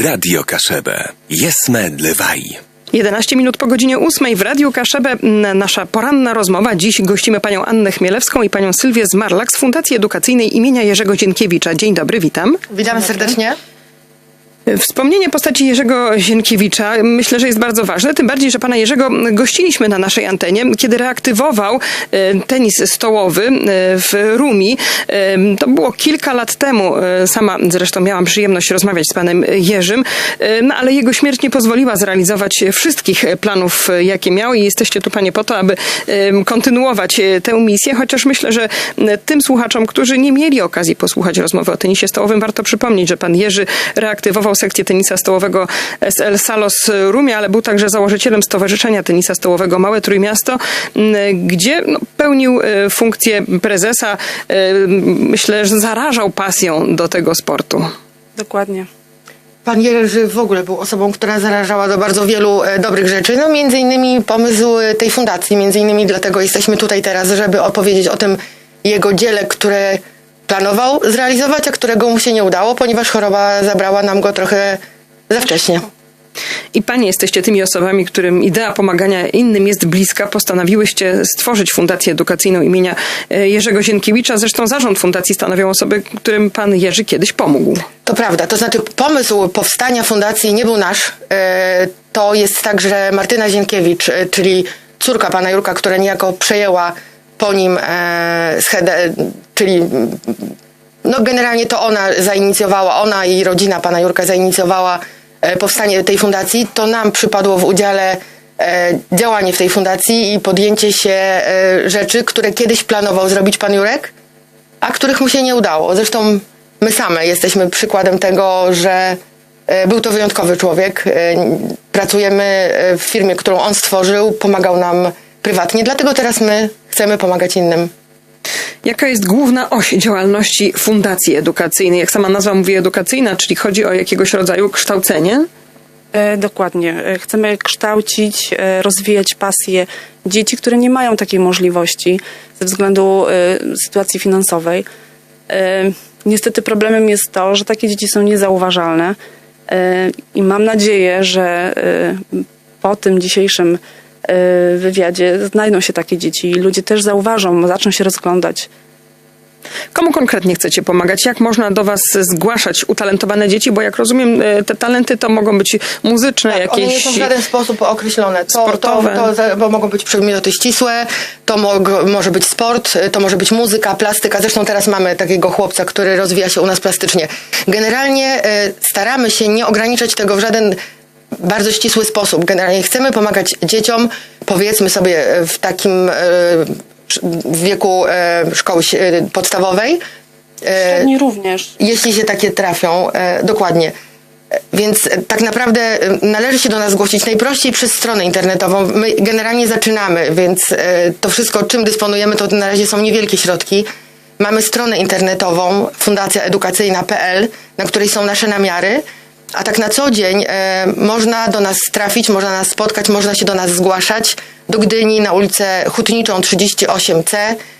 Radio Kaszebę. Jesme dlewaj. 11 minut po godzinie 8 w Radiu Kaszebę nasza poranna rozmowa. Dziś gościmy panią Annę Chmielewską i panią Sylwię Zmarlak z Fundacji Edukacyjnej imienia Jerzego Dzienkiewicza. Dzień dobry, witam. Witamy serdecznie. Wspomnienie postaci Jerzego Zienkiewicza myślę, że jest bardzo ważne, tym bardziej, że pana Jerzego gościliśmy na naszej antenie, kiedy reaktywował e, tenis stołowy e, w Rumi. E, To było kilka lat temu. Sama zresztą miałam przyjemność rozmawiać z panem Jerzym, no ale jego śmierć nie pozwoliła zrealizować wszystkich planów, jakie miał i jesteście tu panie po to, aby kontynuować tę misję, chociaż myślę, że tym słuchaczom, którzy nie mieli okazji posłuchać rozmowy o tenisie stołowym, warto przypomnieć, że pan Jerzy reaktywował sekcję tenisa stołowego SL Salos Rumia, ale był także założycielem Stowarzyszenia Tenisa Stołowego Małe Trójmiasto, gdzie no, pełnił e, funkcję prezesa. E, Myślę, że zarażał pasją do tego sportu. Dokładnie. Pan Jerzy w ogóle był osobą, która zarażała do bardzo wielu e, dobrych rzeczy. No między innymi pomysł tej fundacji, między innymi dlatego jesteśmy tutaj teraz, żeby opowiedzieć o tym jego dziele, które planował zrealizować, a którego mu się nie udało, ponieważ choroba zabrała nam go trochę za wcześnie. I panie jesteście tymi osobami, którym idea pomagania innym jest bliska. Postanowiłyście stworzyć Fundację Edukacyjną imienia e, Jerzego Zienkiewicza. Zresztą zarząd fundacji stanowią osoby, którym pan Jerzy kiedyś pomógł. To prawda, to znaczy pomysł powstania fundacji nie był nasz. E, To jest tak, że Martyna Zienkiewicz, e, czyli córka pana Jurka, która niejako przejęła po nim schedę, czyli no generalnie to ona zainicjowała, ona i rodzina pana Jurka zainicjowała e, powstanie tej fundacji, to nam przypadło w udziale e, działanie w tej fundacji i podjęcie się e, rzeczy, które kiedyś planował zrobić pan Jurek, a których mu się nie udało. Zresztą my same jesteśmy przykładem tego, że był to wyjątkowy człowiek. Pracujemy w firmie, którą on stworzył, pomagał nam prywatnie, dlatego teraz my chcemy pomagać innym. Jaka jest główna oś działalności Fundacji Edukacyjnej? Jak sama nazwa mówi edukacyjna, czyli chodzi o jakiegoś rodzaju kształcenie? E, dokładnie. E, Chcemy kształcić, e, rozwijać pasje dzieci, które nie mają takiej możliwości ze względu sytuacji finansowej. Niestety problemem jest to, że takie dzieci są niezauważalne i mam nadzieję, że po tym dzisiejszym wywiadzie znajdą się takie dzieci i ludzie też zauważą, zaczną się rozglądać. Komu konkretnie chcecie pomagać? Jak można do Was zgłaszać utalentowane dzieci? Bo jak rozumiem, e, te talenty to mogą być muzyczne, Tak, One nie jakieś... są w żaden sposób określone. To, sportowe. To, to, bo mogą być przedmioty ścisłe, to mog, może być sport, to może być muzyka, plastyka. Zresztą teraz mamy takiego chłopca, który rozwija się u nas plastycznie. Generalnie staramy się nie ograniczać tego w żaden bardzo ścisły sposób. Generalnie chcemy pomagać dzieciom, powiedzmy sobie e, w takim e, w wieku e, szkoły podstawowej. Średni również. jeśli się takie trafią, dokładnie. Więc tak naprawdę należy się do nas zgłosić najprościej przez stronę internetową. My generalnie zaczynamy, więc to wszystko, czym dysponujemy, to na razie są niewielkie środki. Mamy stronę internetową fundacjaedukacyjna.pl, na której są nasze namiary, a tak na co dzień e, można do nas trafić, można nas spotkać, można się do nas zgłaszać do Gdyni na ulicę Hutniczą 38C,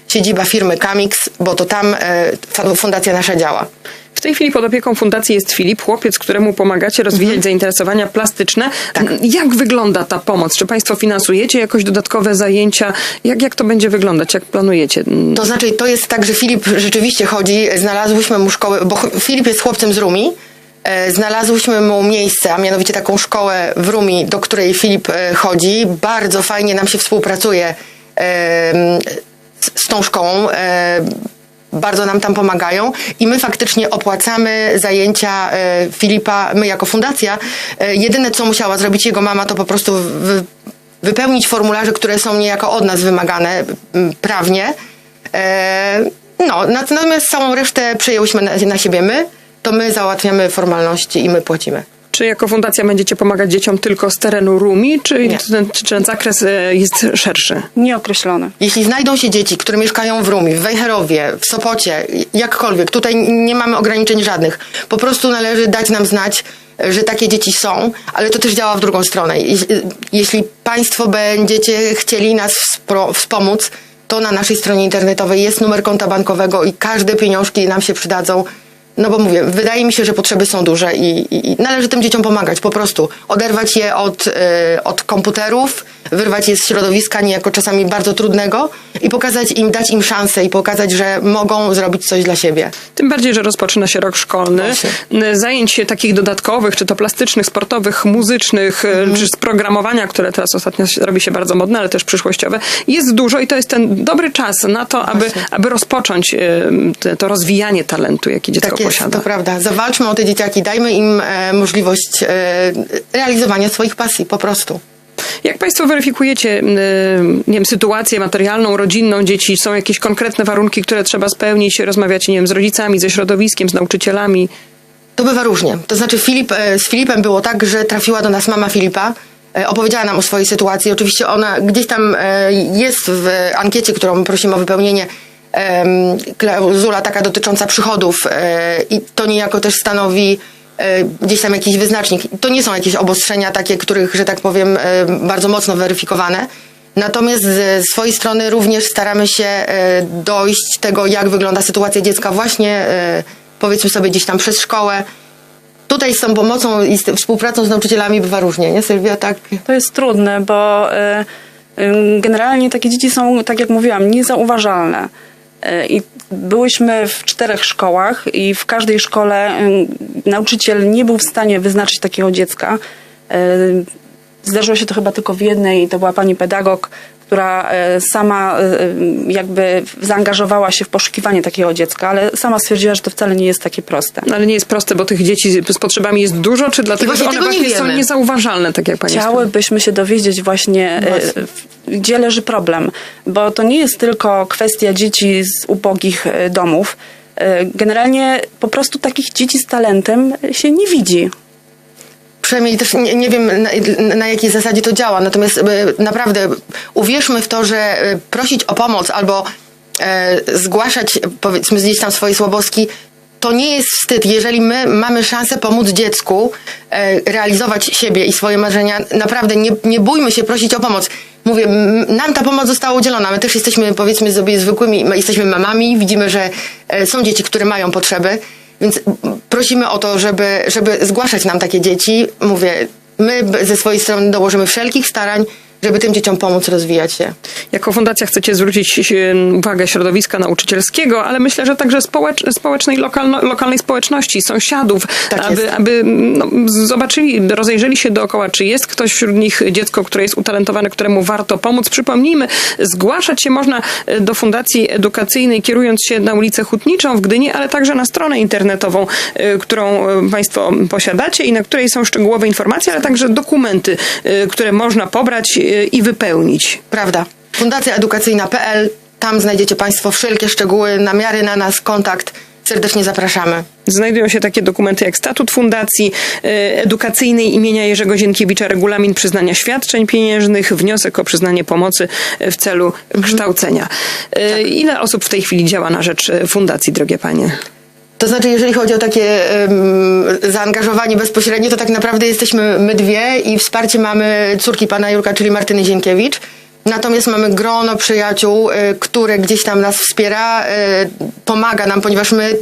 siedziba firmy Kamix, bo to tam e, fundacja nasza działa. W tej chwili pod opieką fundacji jest Filip, chłopiec, któremu pomagacie rozwijać Mhm. zainteresowania plastyczne. Tak. Jak wygląda ta pomoc? Czy Państwo finansujecie jakoś dodatkowe zajęcia? Jak, jak to będzie wyglądać? Jak planujecie? To znaczy, to jest tak, że Filip rzeczywiście chodzi, znalazłyśmy mu szkołę, bo Filip jest chłopcem z Rumi, znalazłyśmy mu miejsce, a mianowicie taką szkołę w Rumi, do której Filip e, chodzi. Bardzo fajnie nam się współpracuje e, z, tą szkołą. E, bardzo nam tam pomagają i my faktycznie opłacamy zajęcia e, Filipa, my jako fundacja. E, jedyne, co musiała zrobić jego mama, to po prostu wy, wypełnić formularze, które są niejako od nas wymagane prawnie. E, no, nat- natomiast całą resztę przejęłyśmy na, na siebie my, to my załatwiamy formalności i my płacimy. Czy jako fundacja będziecie pomagać dzieciom tylko z terenu Rumi, czy Nie. ten, czy ten zakres e, jest szerszy? Nieokreślone. Jeśli znajdą się dzieci, które mieszkają w Rumi, w Wejherowie, w Sopocie, jakkolwiek, tutaj nie mamy ograniczeń żadnych. Po prostu należy dać nam znać, że takie dzieci są, ale to też działa w drugą stronę. Jeśli, jeśli Państwo będziecie chcieli nas wspro- wspomóc, to na naszej stronie internetowej jest numer konta bankowego i każde pieniążki nam się przydadzą No bo mówię, wydaje mi się, że potrzeby są duże i, i, i należy tym dzieciom pomagać po prostu. Oderwać je od, e, od komputerów, wyrwać je z środowiska niejako czasami bardzo trudnego i pokazać im, dać im szansę i pokazać, że mogą zrobić coś dla siebie. Tym bardziej, że rozpoczyna się rok szkolny. Właśnie. N- Zajęć takich dodatkowych, czy to plastycznych, sportowych, muzycznych, e, czy z programowania, które teraz ostatnio się- robi się bardzo modne, ale też przyszłościowe, jest dużo i to jest ten dobry czas na to, aby, Właśnie. aby rozpocząć e, to rozwijanie talentu, jaki dziecko Tak posiada. to prawda. Zawalczmy o te dzieciaki, dajmy im e, możliwość e, realizowania swoich pasji po prostu. Jak Państwo weryfikujecie y, nie wiem, sytuację materialną, rodzinną dzieci? Są jakieś konkretne warunki, które trzeba spełnić? Rozmawiacie nie wiem, z rodzicami, ze środowiskiem, z nauczycielami? To bywa różnie. To znaczy Filip, e, z Filipem było tak, że trafiła do nas mama Filipa, e, opowiedziała nam o swojej sytuacji. Oczywiście ona gdzieś tam e, jest w ankiecie, którą prosimy o wypełnienie, klauzula taka dotycząca przychodów e, i to niejako też stanowi e, gdzieś tam jakiś wyznacznik. To nie są jakieś obostrzenia takie, których, że tak powiem, e, bardzo mocno weryfikowane. Natomiast z swojej strony również staramy się dojść tego, jak wygląda sytuacja dziecka właśnie, powiedzmy sobie, gdzieś tam przez szkołę. Tutaj z tą pomocą i z współpracą z nauczycielami bywa różnie, nie Sylwia? Tak. To jest trudne, bo generalnie takie dzieci są, tak jak mówiłam, niezauważalne. I byłyśmy w czterech szkołach i w każdej szkole nauczyciel nie był w stanie wyznaczyć takiego dziecka. Zdarzyło się to chyba tylko w jednej i to była pani pedagog, która e, sama e, jakby zaangażowała się w poszukiwanie takiego dziecka, ale sama stwierdziła, że to wcale nie jest takie proste. No, ale nie jest proste, bo tych dzieci z potrzebami jest dużo, czy dlatego, właśnie że one tego nie właśnie są niezauważalne, tak jak Pani Chciałybyśmy się dowiedzieć właśnie, e, Właśnie. gdzie leży problem, bo to nie jest tylko kwestia dzieci z ubogich e, domów. E, Generalnie po prostu takich dzieci z talentem się nie widzi. Przynajmniej też nie, nie wiem na, na jakiej zasadzie to działa, natomiast e, naprawdę uwierzmy w to, że e, prosić o pomoc albo e, zgłaszać powiedzmy gdzieś tam swoje słabostki, to nie jest wstyd. Jeżeli my mamy szansę pomóc dziecku realizować siebie i swoje marzenia, naprawdę nie, nie bójmy się prosić o pomoc. Mówię, nam ta pomoc została udzielona. My też jesteśmy, powiedzmy sobie, zwykłymi, my jesteśmy mamami, widzimy, że są dzieci, które mają potrzeby. Więc prosimy o to, żeby, żeby zgłaszać nam takie dzieci. Mówię, my ze swojej strony dołożymy wszelkich starań, żeby tym dzieciom pomóc rozwijać się. Jako fundacja chcecie zwrócić e, uwagę środowiska nauczycielskiego, ale myślę, że także społecz, społecznej, lokalno, lokalnej społeczności, sąsiadów, Tak aby, aby no, zobaczyli, rozejrzeli się dookoła, czy jest ktoś wśród nich dziecko, które jest utalentowane, któremu warto pomóc. Przypomnijmy, zgłaszać się można e, do Fundacji Edukacyjnej, kierując się na ulicę Hutniczą w Gdyni, ale także na stronę internetową, e, którą Państwo posiadacie i na której są szczegółowe informacje, ale także dokumenty, które można pobrać i wypełnić. Prawda. Fundacja Edukacyjna.pl, tam znajdziecie Państwo wszelkie szczegóły, namiary na nas, kontakt. Serdecznie zapraszamy. Znajdują się takie dokumenty jak statut Fundacji e, Edukacyjnej imienia Jerzego Zienkiewicza, regulamin przyznania świadczeń pieniężnych, wniosek o przyznanie pomocy e, w celu kształcenia. E, Ile osób w tej chwili działa na rzecz Fundacji, drogie panie? To znaczy, jeżeli chodzi o takie em, zaangażowanie bezpośrednie, to tak naprawdę jesteśmy my dwie i wsparcie mamy córki pana Jurka, czyli Martyny Zienkiewicz. Natomiast mamy grono przyjaciół, y, które gdzieś tam nas wspiera, y, pomaga nam, ponieważ my,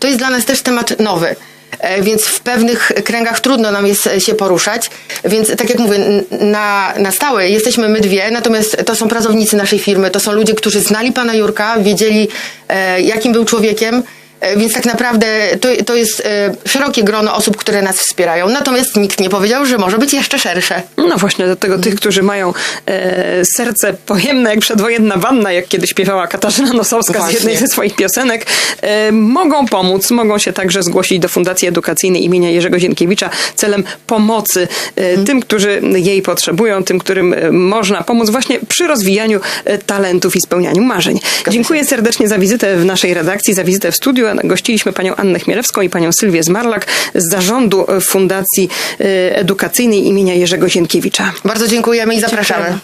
to jest dla nas też temat nowy. E, Więc w pewnych kręgach trudno nam jest e, się poruszać. Więc tak jak mówię, na, na stałe jesteśmy my dwie, natomiast to są pracownicy naszej firmy, to są ludzie, którzy znali pana Jurka, wiedzieli e, jakim był człowiekiem. E, Więc tak naprawdę to, to jest e, szerokie grono osób, które nas wspierają. Natomiast nikt nie powiedział, że może być jeszcze szersze. No właśnie, dlatego tych, którzy mają e, serce pojemne jak przedwojenna wanna, jak kiedy śpiewała Katarzyna Nosowska z Właśnie. jednej ze swoich piosenek, e, mogą pomóc, mogą się także zgłosić do Fundacji Edukacyjnej imienia Jerzego Zienkiewicza celem pomocy e, tym, którzy jej potrzebują, tym, którym e, można pomóc właśnie przy rozwijaniu talentów i spełnianiu marzeń. Dziękuję serdecznie za wizytę w naszej redakcji, za wizytę w studiu. Gościliśmy panią Annę Chmielewską i panią Sylwię Zmarlak z zarządu e, Fundacji e, Edukacyjnej imienia Jerzego Zienkiewicza. Bardzo dziękujemy i zapraszamy.